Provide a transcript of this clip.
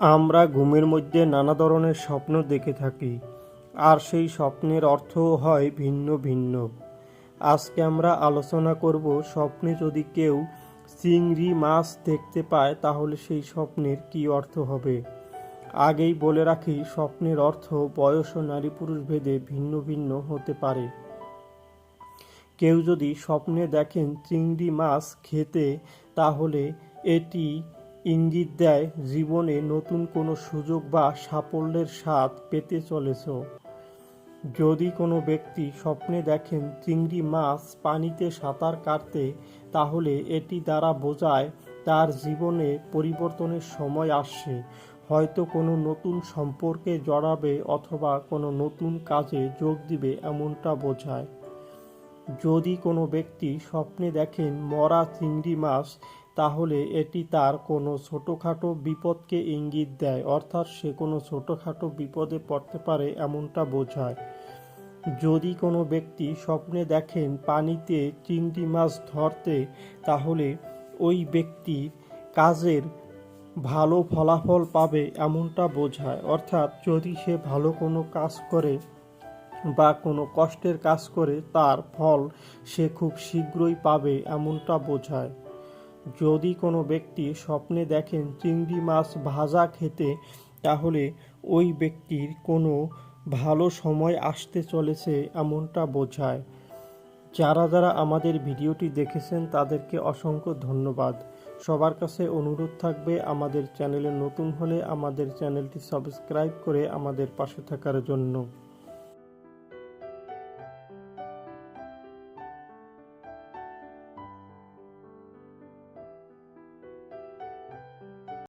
আমরা ঘুমের মধ্যে নানা ধরনের স্বপ্ন দেখে থাকি, আর সেই স্বপ্নের অর্থও হয় ভিন্ন ভিন্ন। আজকে আমরা আলোচনা করব স্বপ্নে যদি কেউ চিংড়ি মাছ দেখতে পায়, তাহলে সেই স্বপ্নের কী অর্থ হবে? আগেই বলে রাখি, স্বপ্নের অর্থ বয়স ও নারী পুরুষ ভেদে ভিন্ন ভিন্ন হতে পারে। কেউ যদি স্বপ্নে দেখেন চিংড়ি মাছ খেতে, তাহলে এটি ইঙ্গিত দেয়, জীবনে নতুন কোনো সুযোগ বা সাফল্যের স্বাদ পেতে চলেছ। যদি কোনো ব্যক্তি স্বপ্নে দেখেন চিংড়ি মাছ পানিতে সাঁতার কাটতে, তাহলে এটি দ্বারা বোঝায় তার জীবনে পরিবর্তনের সময় আসছে। হয়তো কোনো নতুন সম্পর্কে জড়াবে অথবা কোনো নতুন কাজে যোগ দিবে এমনটা বোঝায়। যদি কোনো ব্যক্তি স্বপ্নে দেখেন মরা চিংড়ি মাছ তাহলে এটি তার কোনো ছোটোখাটো বিপদকে ইঙ্গিত দেয়, অর্থাৎ সে কোনো ছোটোখাটো বিপদে পড়তে পারে এমনটা বোঝায়। যদি কোনো ব্যক্তি স্বপ্নে দেখেন পানিতে চিংড়ি মাছ ধরতে, তাহলে ওই ব্যক্তি কাজের ভালো ফলাফল পাবে এমনটা বোঝায়। অর্থাৎ যদি সে ভালো কোনো কাজ করে বা কোনো কষ্টের কাজ করে, তার ফল সে খুব শীঘ্রই পাবে এমনটা বোঝায়। যদি কোনো ব্যক্তি স্বপ্নে দেখেন চিংড়ি মাছ ভাজা খেতে, তাহলে ওই ব্যক্তির কোনো ভালো সময় আসতে চলেছে এমনটা বোঝায়। যারা যারা আমাদের ভিডিওটি দেখেছেন, তাদেরকে অসংখ্য ধন্যবাদ। সবার কাছে অনুরোধ থাকবে, আমাদের চ্যানেলে নতুন হলে আমাদের চ্যানেলটি সাবস্ক্রাইব করে আমাদের পাশে থাকার জন্য।